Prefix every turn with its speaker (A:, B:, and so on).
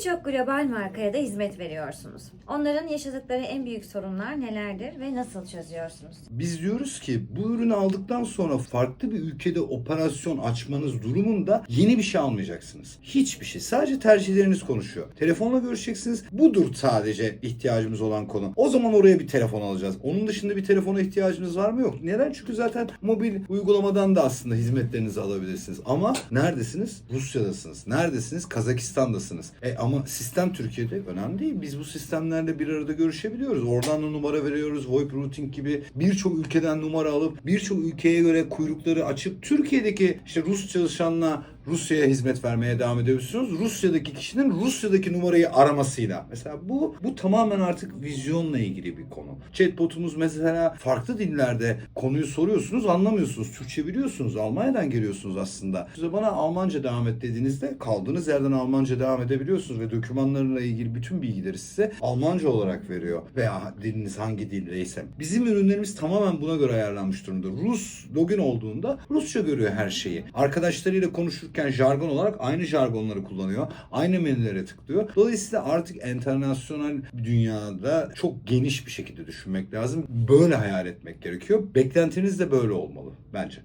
A: Birçok global markaya da hizmet veriyorsunuz. Onların yaşadıkları en büyük sorunlar nelerdir ve nasıl çözüyorsunuz?
B: Biz diyoruz ki bu ürünü aldıktan sonra farklı bir ülkede operasyon açmanız durumunda yeni bir şey almayacaksınız. Hiçbir şey. Sadece tercihleriniz konuşuyor. Telefonla görüşeceksiniz. Budur sadece ihtiyacımız olan konu. O zaman oraya bir telefon alacağız. Onun dışında bir telefona ihtiyacınız var mı? Yok. Neden? Çünkü zaten mobil uygulamadan da aslında hizmetlerinizi alabilirsiniz. Ama neredesiniz? Rusya'dasınız. Neredesiniz? Kazakistan'dasınız. E ama sistem Türkiye'de önemli değil. Biz bu sistemlerle bir arada görüşebiliyoruz. Oradan da numara veriyoruz. VoIP routing gibi birçok ülkeden numara alıp birçok ülkeye göre kuyrukları açıp Türkiye'deki işte Rus çalışanla Rusya'ya hizmet vermeye devam edebiliyorsunuz. Rusya'daki kişinin Rusya'daki numarayı aramasıyla. Mesela bu bu tamamen artık vizyonla ilgili bir konu. Chatbotumuz mesela farklı dillerde konuyu soruyorsunuz anlamıyorsunuz. Türkçe biliyorsunuz. Almanya'dan geliyorsunuz aslında. Size bana Almanca devam et dediğinizde kaldığınız yerden Almanca devam edebiliyorsunuz ve dokümanlarla ilgili bütün bilgileri size Almanca olarak veriyor. Veya diliniz hangi dildeyse. Bizim ürünlerimiz tamamen buna göre ayarlanmış durumda. Rus login olduğunda Rusça görüyor her şeyi. Arkadaşlarıyla konuşurken jargon olarak aynı jargonları kullanıyor. Aynı menülere tıklıyor. Dolayısıyla artık internasyonel dünyada çok geniş bir şekilde düşünmek lazım. Böyle hayal etmek gerekiyor. Beklentiniz de böyle olmalı bence.